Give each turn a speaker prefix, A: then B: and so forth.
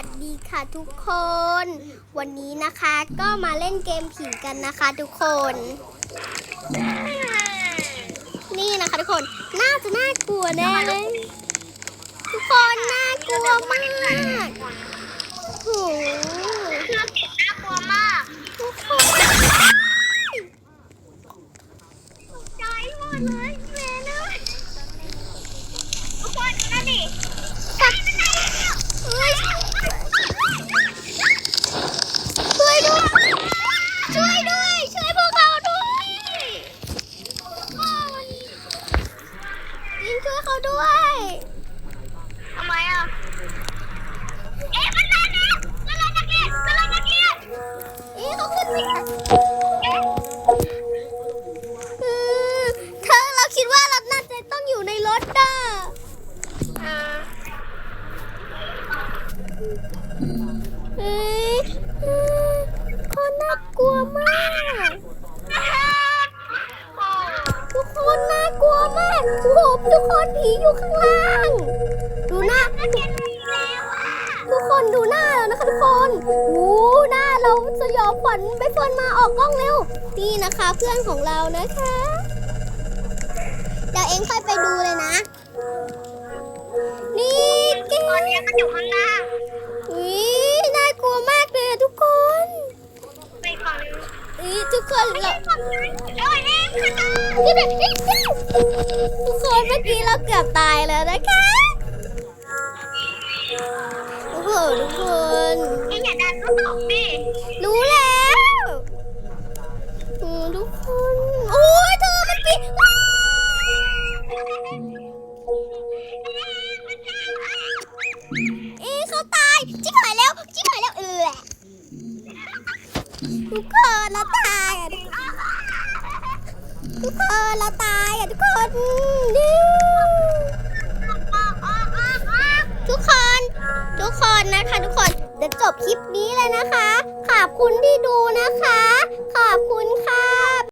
A: วัสดีค่ะทุกคน วันนี้นะคะก็มาเล่นเกมผีกันนะคะทุกคน นี่นะคะทุกคนน่าจะน่ากลัวแน่เลยทุกคนน่ากลัวมากโอ้โห
B: เครื่องผีน่ากลัวมาก
A: ทุกคน
B: ใจหมดเลยแม่เลยทุกคนนั่นดิ
A: ช่วยเขาด้วย
B: ทำไมอะ เอ๊ะมันมาแล้วมันมาตะเกียบมันมาตะเกีย
A: เอ๊ะเขาขึ้นไปเออเธอเราคิดว่าเราน่าจะต้องอยู่ในรถอะ
B: เออ
A: เอ๊ะเอ๊ะคนน่ากลัวมาก
B: โอ้
A: ทุกคนน่ากลัวมากโอ้โห ทุกคนผีอยู่ข้างล่าง ดูหน้า
B: ตะเกียบไปแล้วอะ
A: ทุกคนดูหน้าเรานะคะทุกคนโอ้หน้าเราสยองขวัญไปเฟิร์นมาออกกล้องเร็ว นี่นะคะเพื่อนของเรานะคะเดี๋ยวเองค่อยไปดูเลยนะ นี่เก๋
B: ตอนนี้มันอยู่ข้างล่าง
A: อุ๊ยน่ากลัวมากเลยอะทุกคน
B: ไปฝั่งนึง
A: อุ๊ยทุกคนเรา
B: ฝั่งนั้นเอ้ยเอ๊ะข้างหน้า
A: นี่แบบนี่ทุกคนเมื่ อกี้เราเกือบตายแล้วนะคะ โอ้โหทุกคน
B: เอ๊ะอย่าดันก็ตกดิ
A: รู้แล้วอืมทุกคน โอ้ยเธอมันปิดว้าวเอ๊ะเขาตาย จิ๊บหายแล้ว จิ๊บหายแล้วเออทุกคนเราตายอะทุกคน ทุกคนเราตายอะทุกคนทุกคน ทุกคนนะคะ ทุกคนจะจบคลิปนี้เลยนะคะ ขอบคุณที่ดูนะคะ ขอบคุณค่ะ